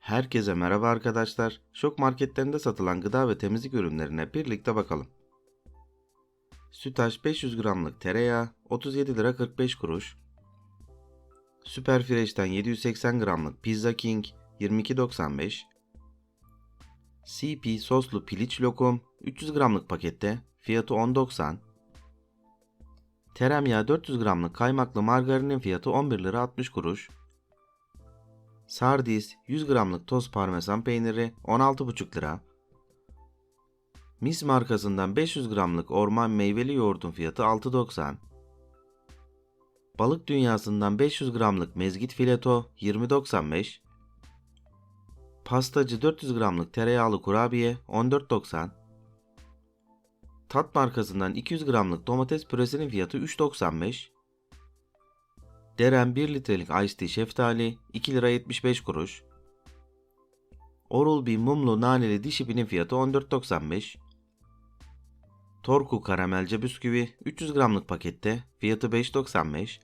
Herkese merhaba arkadaşlar. Şok marketlerinde satılan gıda ve temizlik ürünlerine birlikte bakalım. Sütaş 500 gramlık tereyağı 37 lira 45 kuruş. Süper Fresh'ten 780 gramlık Pizza King 22.95. CP soslu piliç lokum 300 gramlık pakette fiyatı 10.90. Tereyağı 400 gramlık kaymaklı margarinin fiyatı 11 lira 60 kuruş. Sardis 100 gramlık toz parmesan peyniri 16,5 lira. Mis markasından 500 gramlık orman meyveli yoğurdun fiyatı 6.90. Balık dünyasından 500 gramlık mezgit fileto 20.95. Pastacı 400 gramlık tereyağlı kurabiye 14.90. Tat markasından 200 gramlık domates püresinin fiyatı 3.95. Deren 1 litrelik Ice Tea şeftali 2 lira 75 kuruş. Oral-B mumlu naneli diş ipinin fiyatı 14.95. Torku karamelce bisküvi 300 gramlık pakette fiyatı 5.95.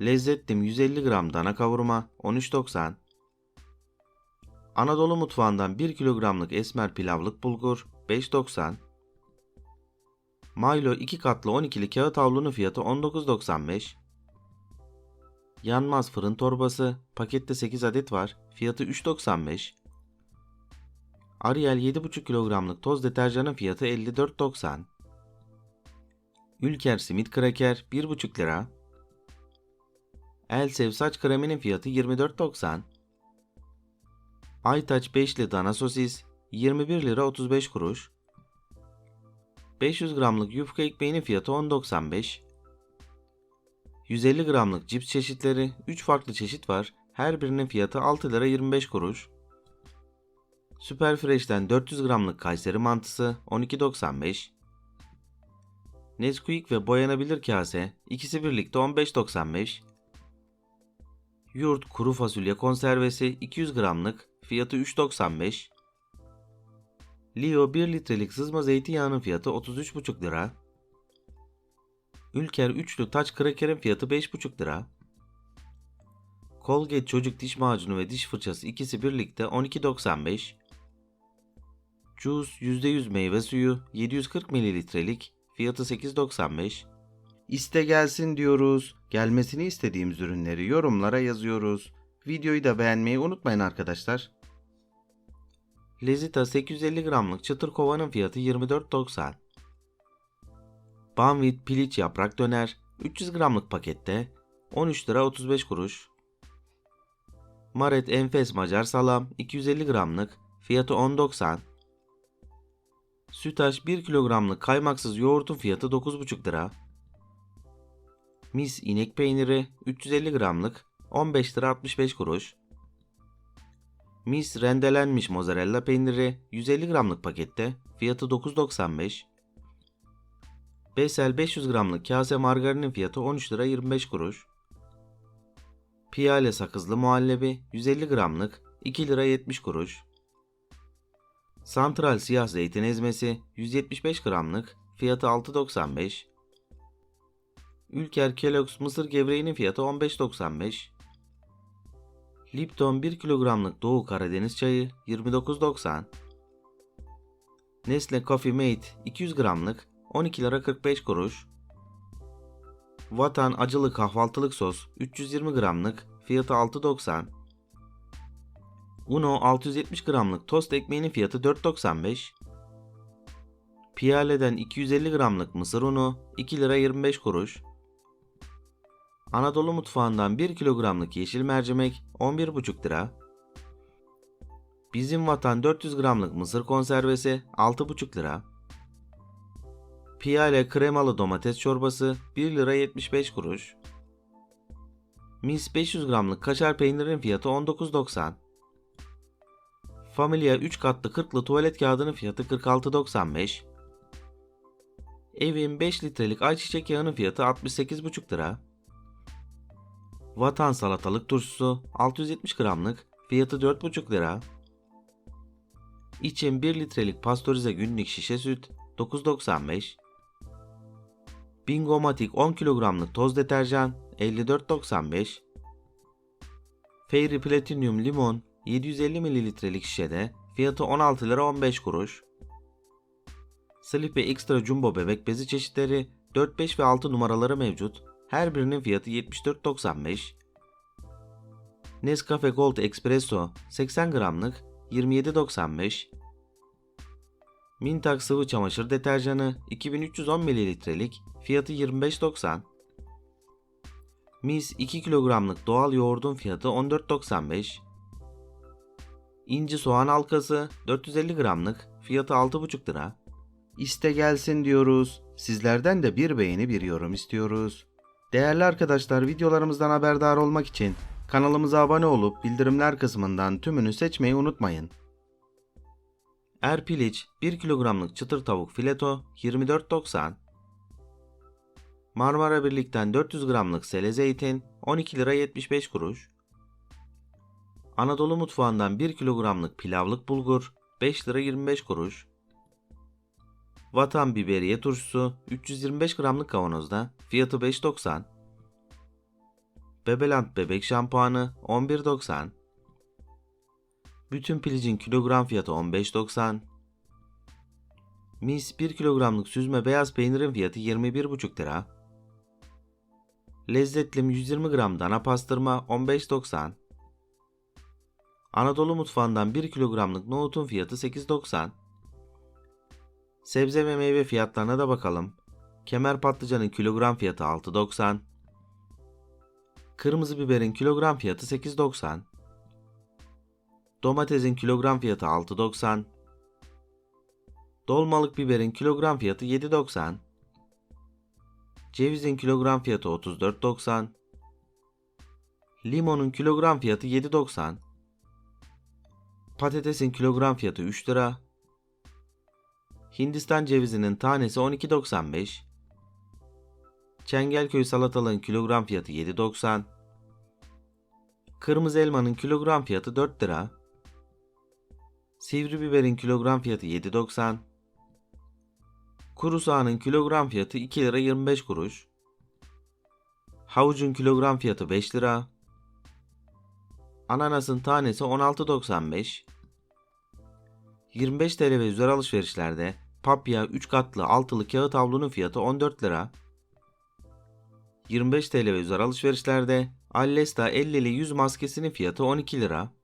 Lezzetlim 150 gram dana kavurma 13.90. Anadolu mutfağından 1 kilogramlık esmer pilavlık bulgur 5.90. Milo 2 katlı 12'li kağıt havlunun fiyatı 19.95. Yanmaz fırın torbası pakette 8 adet var. Fiyatı 3.95. Ariel 7,5 kilogramlık toz deterjanın fiyatı 54.90. Ülker simit kraker 1,5 lira. Elsev saç kreminin fiyatı 24.90. Aytaç 5'li dana sosis 21 lira 35 kuruş. 500 gramlık yufka ekmeğinin fiyatı 10.95. 150 gramlık cips çeşitleri 3 farklı çeşit var. Her birinin fiyatı 6 lira 25 kuruş. Süper Fresh'ten 400 gramlık Kayseri mantısı 12.95. Nesquik ve boyanabilir kase ikisi birlikte 15.95. Yurt kuru fasulye konservesi 200 gramlık fiyatı 3.95. Leo 1 litrelik sızma zeytinyağının fiyatı 33,5 lira. Ülker üçlü taç krakerin fiyatı 5,5 lira. Colgate çocuk diş macunu ve diş fırçası ikisi birlikte 12.95. Juice %100 meyve suyu 740 mililitrelik fiyatı 8.95. İste gelsin diyoruz. Gelmesini istediğimiz ürünleri yorumlara yazıyoruz. Videoyu da beğenmeyi unutmayın arkadaşlar. Lezita 850 gramlık çıtır kovanın fiyatı 24.90. Banvit piliç yaprak döner 300 gramlık pakette 13 lira 35 kuruş. Maret enfes macar salam 250 gramlık fiyatı 10.90. Sütaş 1 kilogramlık kaymaksız yoğurtun fiyatı 9,5 lira. Mis inek peyniri 350 gramlık 15 lira 65 kuruş. Mis rendelenmiş mozzarella peyniri 150 gramlık pakette fiyatı 9.95. Besel 500 gramlık kase margarinin fiyatı 13 lira 25 kuruş. Piyale sakızlı muhallebi 150 gramlık 2 lira 70 kuruş. Santral siyah zeytin ezmesi 175 gramlık fiyatı 6.95. Ülker Kellogg's mısır gevreğinin fiyatı 15.95. Lipton 1 kilogramlık Doğu Karadeniz çayı 29.90. Nestle Coffee Mate 200 gramlık 12 lira 45 kuruş. Vatan acılı kahvaltılık sos 320 gramlık fiyatı 6.90. Uno 670 gramlık tost ekmeğinin fiyatı 4.95. Piyale'den 250 gramlık mısır unu 2 lira 25 kuruş. Anadolu mutfağından 1 kilogramlık yeşil mercimek 11,5 lira. Bizim vatan 400 gramlık mısır konservesi 6,5 lira. Piyale kremalı domates çorbası 1 lira 75 kuruş. Mis 500 gramlık kaşar peynirin fiyatı 19.90. Familia 3 katlı 40'lı tuvalet kağıdının fiyatı 46.95. Evin 5 litrelik ayçiçek yağının fiyatı 68,5 lira. Vatan salatalık turşusu 670 gramlık fiyatı 4,5 lira. İçim 1 litrelik pastörize günlük şişe süt 9.95. Bingomatik 10 kilogramlık toz deterjan 54.95. Fairy Platinum Limon 750 mililitrelik şişede fiyatı 16 lira 15 kuruş. Sleepy Extra Jumbo bebek bezi çeşitleri 4, 5 ve 6 numaraları mevcut. Her birinin fiyatı 74.95. Nescafe Gold Espresso 80 gramlık 27.95. Mintak sıvı çamaşır deterjanı 2310 mililitrelik fiyatı 25.90. Mis 2 kilogramlık doğal yoğurdun fiyatı 14.95. İnci soğan halkası 450 gramlık fiyatı 6,5 lira. İste gelsin diyoruz. Sizlerden de bir beğeni bir yorum istiyoruz. Değerli arkadaşlar videolarımızdan haberdar olmak için kanalımıza abone olup bildirimler kısmından tümünü seçmeyi unutmayın. Erpiliç 1 kilogramlık çıtır tavuk fileto 24.90 Marmara Birlik'ten 400 gramlık sele zeytin 12 lira 75 kuruş. Anadolu mutfağından 1 kilogramlık pilavlık bulgur 5 lira 25 kuruş. Vatan biberiye turşusu 325 gramlık kavanozda fiyatı 5.90. Bebelant bebek şampuanı 11.90. Bütün pilicin kilogram fiyatı 15.90. Mis 1 kilogramlık süzme beyaz peynirin fiyatı 21,5 lira. Lezzetlim 120 gram dana pastırma 15.90. Anadolu mutfağından 1 kilogramlık nohutun fiyatı 8.90. Sebze ve meyve fiyatlarına da bakalım. Kemer patlıcanın kilogram fiyatı 6.90. Kırmızı biberin kilogram fiyatı 8.90. Domatesin kilogram fiyatı 6.90. Dolmalık biberin kilogram fiyatı 7.90. Cevizin kilogram fiyatı 34.90. Limonun kilogram fiyatı 7.90. Patatesin kilogram fiyatı 3 lira. Hindistan cevizinin tanesi 12.95. Çengelköy salatalığın kilogram fiyatı 7.90. Kırmızı elmanın kilogram fiyatı 4 lira. Sivri biberin kilogram fiyatı 7.90. Kuru soğanın kilogram fiyatı 2 lira 25 kuruş. Havucun kilogram fiyatı 5 lira. Ananasın tanesi 16.95. 25 TL ve üzeri alışverişlerde papya 3 katlı altılı kağıt havlunun fiyatı 14 lira. 25 TL ve üzeri alışverişlerde Allesta 50'li yüz maskesinin fiyatı 12 lira.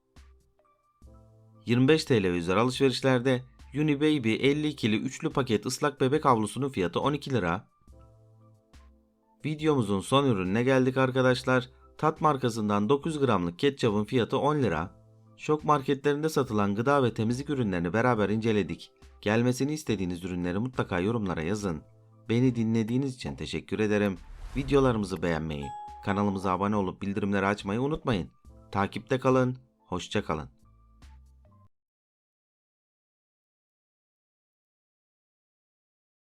25 TL üzeri alışverişlerde Unibaby 52'li üçlü paket ıslak bebek havlusunun fiyatı 12 lira. Videomuzun son ürününe geldik arkadaşlar. Tat markasından 9 gramlık ketçapın fiyatı 10 lira. Şok marketlerinde satılan gıda ve temizlik ürünlerini beraber inceledik. Gelmesini istediğiniz ürünleri mutlaka yorumlara yazın. Beni dinlediğiniz için teşekkür ederim. Videolarımızı beğenmeyi, kanalımıza abone olup bildirimleri açmayı unutmayın. Takipte kalın, hoşça kalın.